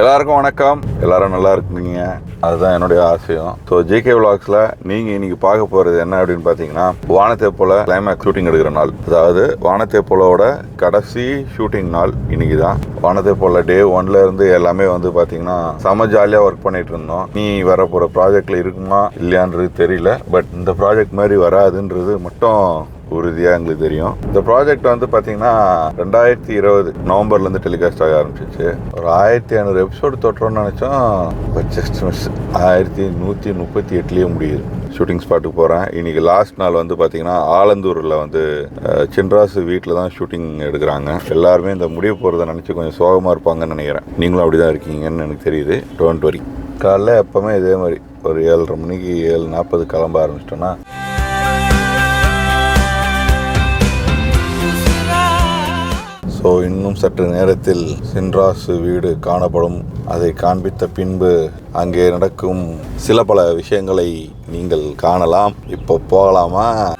எல்லாருக்கும் வணக்கம். எல்லாரும் நல்லா இருக்கீங்க. அதுதான் என்னுடைய ஆசையும். ஸோ ஜேகே விளாக்ஸில் நீங்கள் இன்னைக்கு பார்க்க போகிறது என்ன அப்படின்னு பார்த்தீங்கன்னா வானத்தை போல கிளைமேக்ஸ் ஷூட்டிங் எடுக்கிற நாள். அதாவது வானத்தை போலோட கடைசி ஷூட்டிங் நாள் இன்னைக்கு தான். வானத்தை போல டே ஒன்ல இருந்து எல்லாமே வந்து பார்த்தீங்கன்னா செம ஜாலியாக ஒர்க் பண்ணிட்டு இருந்தோம். நீ வர போகிற ப்ராஜெக்டில் இருக்குமா? இல்லையான்றது தெரியல. பட் இந்த ப்ராஜெக்ட் மாதிரி வராதுன்றது மட்டும் உறுதியாக எங்களுக்கு தெரியும். இந்த ப்ராஜெக்ட் வந்து பார்த்தீங்கன்னா ரெண்டாயிரத்தி இருபது நவம்பர்லேருந்து டெலிகாஸ்ட் ஆக ஆரம்பிச்சிச்சு. ஒரு ஆயிரத்தி ஐநூறு எபிசோடு தொட்டுறோம்னு நினச்சோம். ஜஸ்ட் மிஸ் ஆயிரத்தி நூற்றி முப்பத்தி எட்டுலேயே முடியுது. ஷூட்டிங் ஸ்பாட்டுக்கு போகிறேன் இன்றைக்கி லாஸ்ட் நாள் வந்து பார்த்தீங்கன்னா ஆலந்தூரில் வந்து சின்ராசு வீட்டில் தான் ஷூட்டிங் எடுக்கிறாங்க. எல்லாருமே இந்த முடிய போகிறத நினச்சி கொஞ்சம் சோகமாக இருப்பாங்கன்னு நினைக்கிறேன். நீங்களும் அப்படி தான் இருக்கீங்கன்னு எனக்கு தெரியுது. டோன்ட் வரி காலைல எப்போவுமே இதே மாதிரி. ஒரு ஏழரை மணிக்கு ஏழு நாற்பது கிளம்ப ஆரம்பிச்சிட்டோன்னா இன்னும் சற்று நேரத்தில் சின்ராசு வீடு காணப்படும். அதை காண்பித்த பின்பு அங்கே நடக்கும் சில பல விஷயங்களை நீங்கள் காணலாம். இப்போ போகலாமா?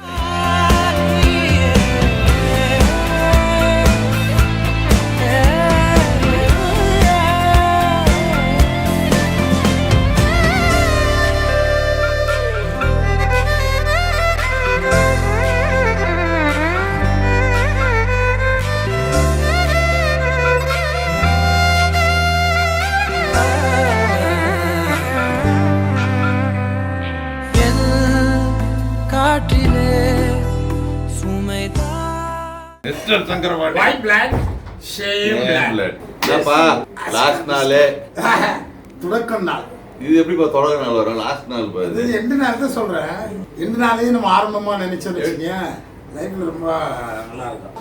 Mister Shankaravani White blood, shame blood. என்னப்பா லாஸ்ட் நாள்? துடக்கம் நாள் இது எப்படிப்பா தொடக்க நாள் வரும்? லாஸ்ட் நாள் இது. எந்த நேரத்தை சொல்றேன்? எந்த நாளையும் நம்ம ஆரம்பமா நினைச்சோம்னு வச்சுக்கோங்க. லைஃப்ல ரொம்ப நல்லா இருக்கும்.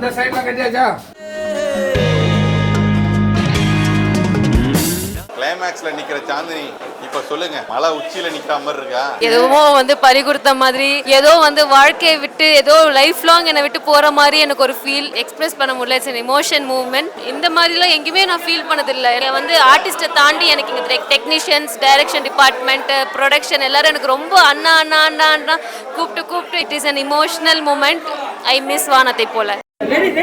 அந்த சைட்ல கட்டியாச்சா? கிளைமேக்ஸ்ல நிக்கிற சாந்தினி இப்ப சொல்லுங்க மலை உச்சியில நிக்கிற மாதிரி இருக்கா? எதுவோ வந்து பறி கொடுத்த மாதிரி ஏதோ வந்து வாழ்க்கையை விட்டு ஏதோ லைஃப் லாங் என்னை விட்டு போற மாதிரி எனக்கு ஒரு ஃபீல் எக்ஸ்பிரஸ் பண்ண முடியல. இட்ஸ் எமோஷன் மூவ்மெண்ட் இந்த மாதிரிலாம் எங்கேயுமே நான் ஃபீல் பண்ணதில்லை. எனக்கு வந்து ஆர்டிஸ்ட்டை தாண்டி எனக்கு இங்கே டெக்னீஷியன்ஸ் டைரக்ஷன் டிபார்ட்மெண்ட் ப்ரொடக்ஷன் எல்லாரும் எனக்கு ரொம்ப அண்ணா அண்ணா அண்ணா அண்ணா கூப்பிட்டு கூப்பிட்டு it is an emotional moment I miss வானத்தை போல. எந்த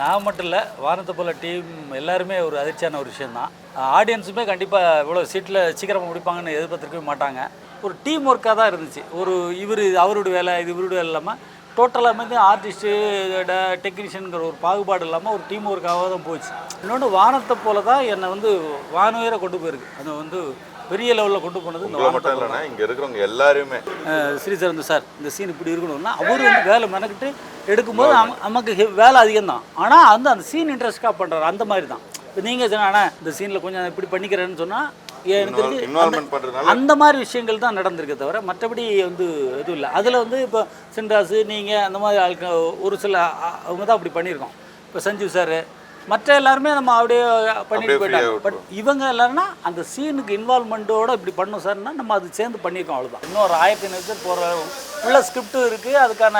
நான் மட்டும் இல்லை வாரத்தை போல் டீம் எல்லாருமே ஒரு அதிர்ச்சியான ஒரு விஷயந்தான் ஆடியன்ஸுமே கண்டிப்பாக இவ்வளோ சீட்டில் சீக்கிரமாக முடிப்பாங்கன்னு எதிர்பார்த்துருக்கவே மாட்டாங்க. ஒரு டீம் ஒர்க்காக தான் இருந்துச்சு. ஒரு இவர் அவருடைய வேலை இது இவருடைய வேலை இல்லாமல் டோட்டலாக வந்து ஆர்டிஸ்ட்டு டெக்னீஷியனுங்கிற ஒரு பாகுபாடு இல்லாமல் ஒரு டீம் ஒர்க்காக தான் போச்சு. இன்னொன்று வானத்தை போல தான் என்னை வந்து வானுயர கொண்டு போயிருக்கு. அது வந்து பெரிய லெவலில் கொண்டு போனது இந்த மட்டும் இங்க இருக்கிறவங்க எல்லாருமே. ஸ்ரீசரந்து சார் இந்த சீன் இப்படி இருக்கணும்னா அவர் வந்து வேலை மெனக்கிட்டு எடுக்கும்போது நம- நமக்கு வேலை அதிகம் தான் ஆனால் வந்து அந்த சீன் இன்ட்ரெஸ்டாக பண்ணுறாரு அந்த மாதிரி தான் இப்போ நீங்கள் சொன்ன ஆனால் இந்த சீனில் கொஞ்சம் இப்படி பண்ணிக்கிறேன்னு சொன்னால் எனக்கு அந்த- மாதிரி விஷயங்கள் தான் நடந்திருக்கே தவிர மற்றபடி வந்து எதுவும் இல்லை. அதில் வந்து இப்போ சின்ராசு நீங்கள் அந்த மாதிரி ஆளுக்கு ஒரு சில அவங்க தான் அப்படி பண்ணியிருக்கோம். இப்போ சஞ்சீவ் சார் மற்ற எல்லாருமே நம்ம அப்படியே பண்ணிட்டு போயிட்டாங்க. பட் இவங்க எல்லாருன்னா அந்த சீனுக்கு இன்வால்மெண்ட்டோட இப்படி பண்ணும் சார்னா நம்ம அது சேர்ந்து பண்ணியிருக்கோம் அவ்வளோதான் இன்னும் ஒரு ஆயிரத்தி ஐநூறு போகிற உள்ள ஸ்கிரிப்டும் இருக்குது அதுக்கான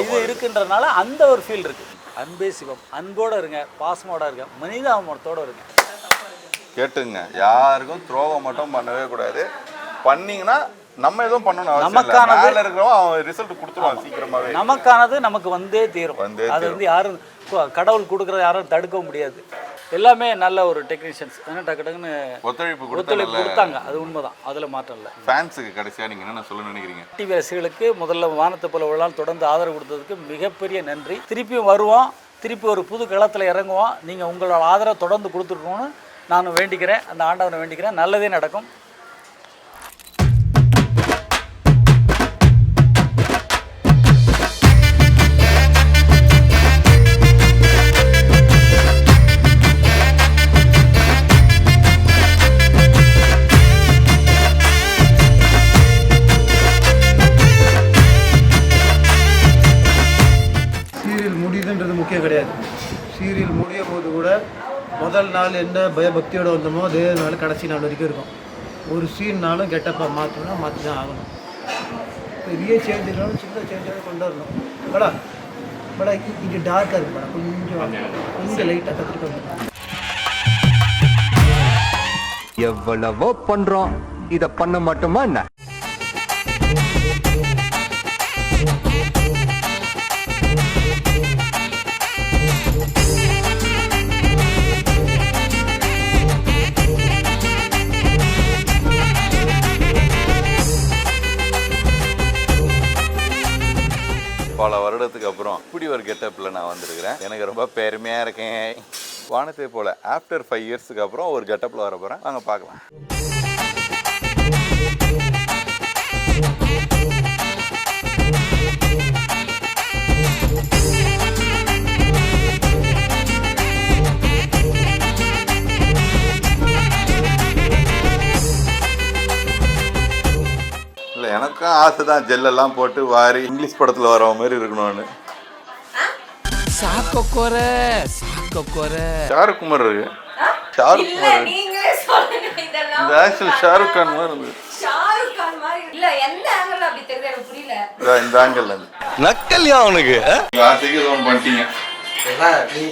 இது இருக்கு. இருக்குன்றனால அந்த ஒரு ஃபீல் இருக்குது அன்பே சிவம். அன்போட இருங்க பாசமோட இருங்க மனிதாபத்தோட இருங்க. கேட்டுங்க. யாருக்கும் துரோகம் மட்டும் பண்ணவே கூடாது. பண்ணீங்கன்னா நம்ம எதுவும் பண்ணணும் நமக்கானது- இருக்கிறவன் அவன் ரிசல்ட் கொடுத்துருவான் சீக்கிரமாவே. நமக்கானது நமக்கு வந்தே தீரும். வந்தே அது வந்து யாரும் கடவுள் கொடுக்குறத யாரும் தடுக்கவும் முடியாது. எல்லாமே நல்ல ஒரு டெக்னீஷியன்ஸ் ஏன்னா டக்கு டக்குன்னு ஒத்துழைப்பு ஒத்துழைப்பு கொடுத்தா கொடுத்தாங்க. அது உண்மைதான். அதில் மாற்றம் இல்லை. ஃபேன்ஸுக்கு கடைசியா நீங்க என்ன சொல்ல நினைக்கிறீங்க? டிவி ரசிகர்களுக்கு முதல்ல வானத்தை போல விழால் தொடர்ந்து ஆதரவு கொடுத்ததுக்கு மிகப்பெரிய நன்றி. திருப்பியும் வருவோம். திருப்பி ஒரு புது களத்தில் இறங்குவோம். நீங்கள் உங்களோட ஆதரவை தொடர்ந்து கொடுத்துருக்கணும்னு நான் வேண்டிக்கிறேன் அந்த ஆண்டவனை வேண்டிக்கிறேன். நல்லதே நடக்கும். சீரியல் முடியுதுன்றது முக்கியம் கிடையாது. சீரியல் முடியும் போது கூட முதல் நாள் என்ன பயபக்தியோடு வந்தோமோ அதே நாள் கடைசி நாள் வரைக்கும் இருக்கும். ஒரு சீன்னாலும் கெட்டப்பா மாற்றணும்னா மாற்றி தான் ஆகணும். பெரிய சேஞ்ச் இருந்தாலும் சின்ன சேஞ்சாக கொண்டு வரணும். படா. படா இங்கே டார்க்காக இருக்கு படா. கொஞ்சம் கொஞ்சம் லைட்டாக கற்றுட்டு எவ்வளவோ பண்ணுறோம் இதை பண்ண மட்டுமா என்ன? பல வருடத்துக்கு அப்புறம் இப்படி ஒரு கெட்டப்பில் நான் வந்திருக்கிறேன். எனக்கு ரொம்ப பெருமையாக இருக்கேன். வானத்தை போல் ஆஃப்டர் ஃபைவ் இயர்ஸ்க்கு அப்புறம் ஒரு கெட்டப்பில் வர போகிறேன் வாங்க பார்க்கலாம். ஆசை தான் ஜெல்லெல்லாம் போட்டு வாரி இங்கிலீஷ் படத்தில் வர மாதிரி இருக்கணும்னு. சாக்கோர சாக்கோர ஷாருக் குமார் இருக்கு. ஷாருக் குமார் இந்த ஆக்சுவல் ஷாருக் கான் மாதிரி இருந்தது. இந்த ஆங்கிள் நக்கல் அவனுக்கு? ஆசைக்கு பண்ணிட்டீங்க?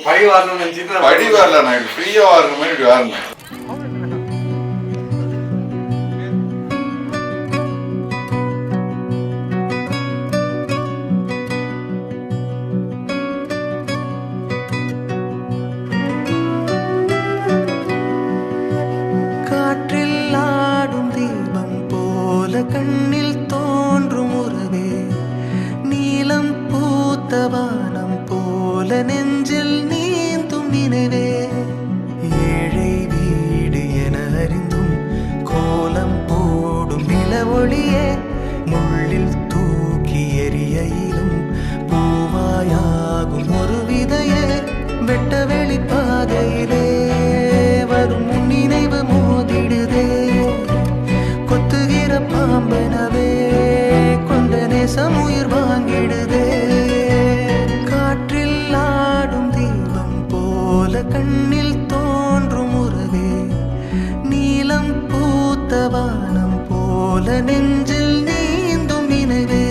பழி வரணும்னு நினைச்சிட்டு பழி வரல நான் ஃப்ரீயா வர வெட்ட வெளிப்பாதையிலே வரும் உன் நினைவு மோதிடுதே. கொத்துகிற பாம்பனவே கொண்ட நேசம் உயிர் வாங்கிடுதே. காற்றில் ஆடும் தீபம் போல கண்ணில் தோன்றும் உறவே நீலம் பூத்த வானம் போல நெஞ்சில் நீந்தும் நினைவே.